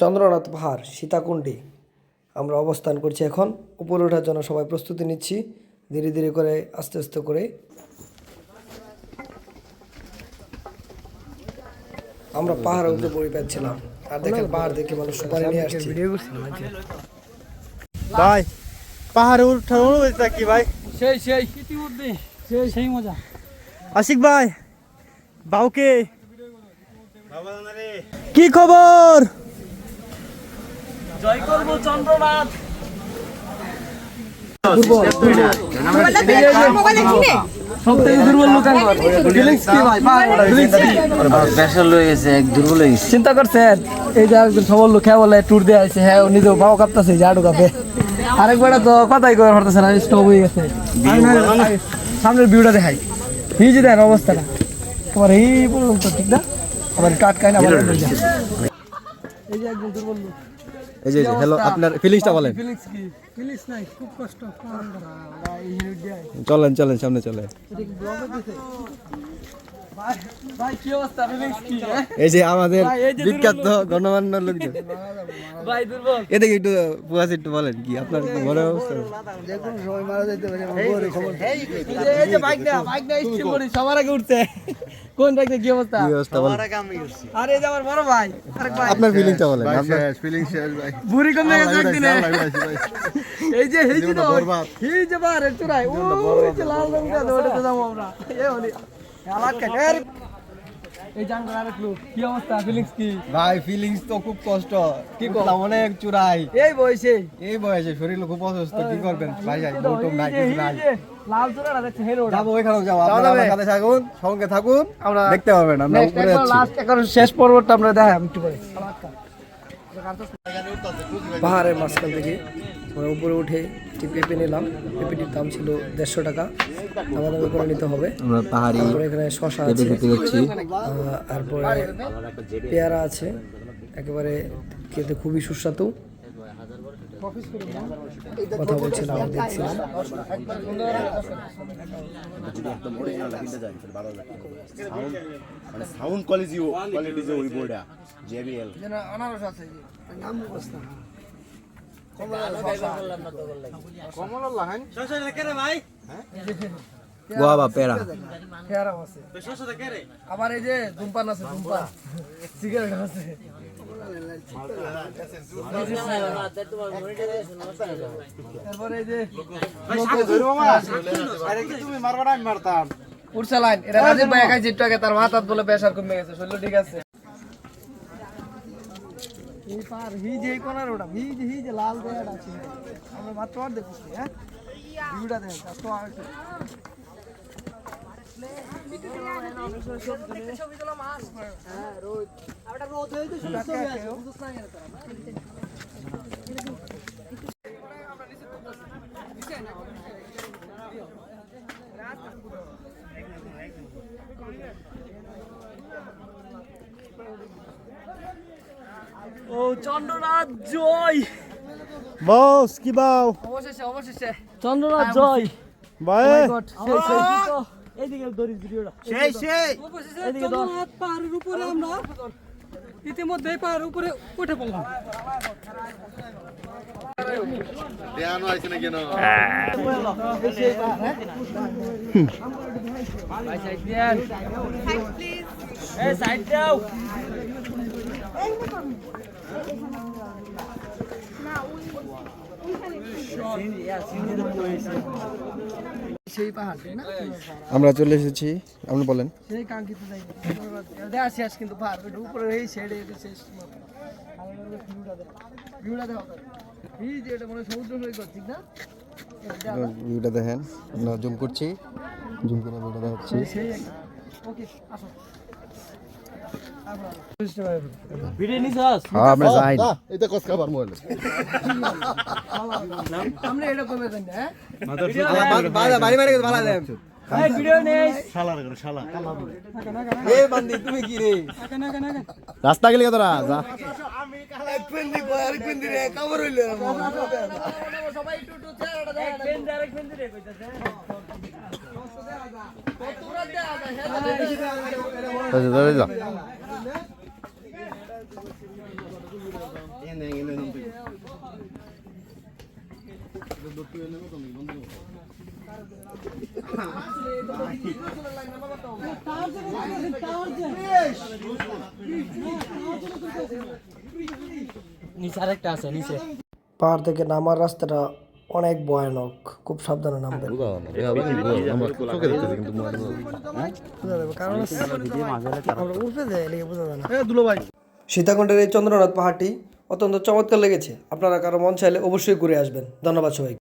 চন্দ্রনাথ পাহাড় সীতাকুণ্ডে আমরা অবস্থান করছি এখন। উপরে ওঠার জন্য সবাই প্রস্তুতি নিচ্ছি। ধীরে ধীরে করে আস্তে আস্তে করে। আমরা পাহাড়ে উঠে বই পাচ্ছিলাম। আর দেখেন পাহাড় দেখে মানুষ সুপারি নিয়ে আসছে। ভাই পাহাড়ে উঠার অনুভূতিটা কি ভাই? সেই সেই। সেই সেই মজা। আশিক ভাই বাউকে। কি খবর? জয় করব চন্দ্রনাথ। চিন্তা করছেন এই যে সবল লোক হ্যাঁ বলে ট্যুর দিয়ে আছে হ্যাঁ নিজেও ভাও কাঁপতেছে ঝাড়ু কাঁপে। আরেকবার তো কথাই করে হরতেছে না স্টপ হয়ে গেছে। সামনের ভিউটা দেখাই। এই যে দেন অবস্থাটা। তোমার এই পর্যন্ত ঠিক না? আবার কাট কাই না এই যে একজন দুর্বল লোক। এই যে হ্যালো আপনার ফিলিংসটা বলেন। ফিলিংস কি? ফিলিংস নাই খুব কষ্ট চলেন চলেন সামনে চলে ভাই ভাই কি অবস্থা? ফিলিংস কি হ্যাঁ? এই যে আমাদের বিখ্যাত গণমান্য লোকজন। ভাই দুর্বল। এদিকে একটু একটু বলেন কি আপনার মনে অবস্থা? এই যে- এই যে বাইক না বাইক না স্টিল করি সবার আগে উঠছে। কোন বাইক কি অবস্থা? কি অবস্থা বলেন। আরে এই যে আমার বড় ভাই আরেক ভাই। আপনার ফিলিংসটা বলেন আপনার বুড়ি কমে গেছে একদিনে এই যে এই যে এই যে বারে চুরাই ওই যে লাল রঙটা ওটাতে যাব আমরা। এই হলি। এলাকা এই কি অবস্থা? ফিলিংস কি? ভাই ফিলিংস তো খুব কষ্ট। কি করলাম অনেক চুরাই এই বয়সে? এই বয়সে শরীর খুব অসুস্থ কি করবেন? ভাই ভাই এই নাই। কিছু নাই লাল চূড়াটা দেখছে হেরো যাব ওইখানেও যাব। আপনারা সাথে থাকুন সঙ্গে থাকুন। আমরা দেখতে পাবেন আমরা উপরে আছি। লাস্ট এখন শেষ পর্বটা আমরা দেখাই একটু করে পাহাড়ের মাঝখান থেকে আমরা উপরে উঠে একটি পেঁপে নিলাম। পেঁপেটির দাম ছিল দেড়শো টাকা। আমাদের উপরে নিতে হবে। আমরা পাহাড়ি তারপরে এখানে শশা আছে। তারপরে পেয়ারা আছে। একেবারে খেতে খুবই সুস্বাদু। কথা বলছিলাম দেখছিলাম। মানে সাউন্ড কোয়ালিটি কোয়ালিটি যে ওই বোর্ডা জেবিএল আনারস আছে পেরা। পেয়ারা আছে। আবার এই যে ধূমপান আছে ধূমপান। সিগারেট আছে। তারপরে এই যে উড়ছে লাইন এটা রাজীব ভাই একাই জিট্টু আগে তার মাথাত বলে প্রেশার কমে গেছে শরীর ঠিক আছে এই পার হি যে কোনার ওটা হি যে লাল দেয়াটা আছে আমরা মাত্র দেখছি হ্যাঁ ভিউটা দেখ তো আর ও চন্দ্রনাথ জয় বস কি বাও? অবশেষে অবশেষে। চন্দ্রনাথ জয়। ভাই সেই সেই এইদিকে দড়ি ভিডিওটা সেই সেই এদিকে চন্দ্রনাথ পাহাড়ের উপরে আমরা ইতিমধ্যে পাহাড়ের উপরে উঠে পড়লাম দেয়ানো আছে না কেন ভাই সাইড দেন এই সাইড দাও সেই পাহাড় না? আমরা চলে এসেছি। আপনি বলেন। সেই কাঙ্ক্ষিত জায়গা দেখা শেষ কিন্তু পাহাড়। উপরে এই সাইডে শেষ ভিউটা দেখো। ভিউটা দেখো এই যে এটা মনে সমুদ্র সৈকত ঠিক না? ভিউটা দেখেন। আমরা জুম করছি। জুম করে ভিউটা দেখাচ্ছি। সেই ওকে আসো। রাস্তা গেলে তোরা যা সবাই একটু একটু চেহারাটা দেখা পেন ডাইরেক্ট পেন দিয়ে কইতাছে তোরা দেখা যায় ধরে যা নিচে আরেকটা আছে নিচে। পাহাড় থেকে নামার রাস্তাটা অনেক ভয়ানক। খুব সাবধানে নামবেন। চোখে দেখতেছি কিন্তু বোঝা যাবে কারণ হচ্ছে আমরা উঠে যায় এদিকে বোঝা যায় না। সীতাকুণ্ডের এই চন্দ্রনাথ পাহাড়টি অত্যন্ত চমৎকার লেগেছে। আপনারা কারও মন চাইলে অবশ্যই ঘুরে আসবেন। ধন্যবাদ সবাই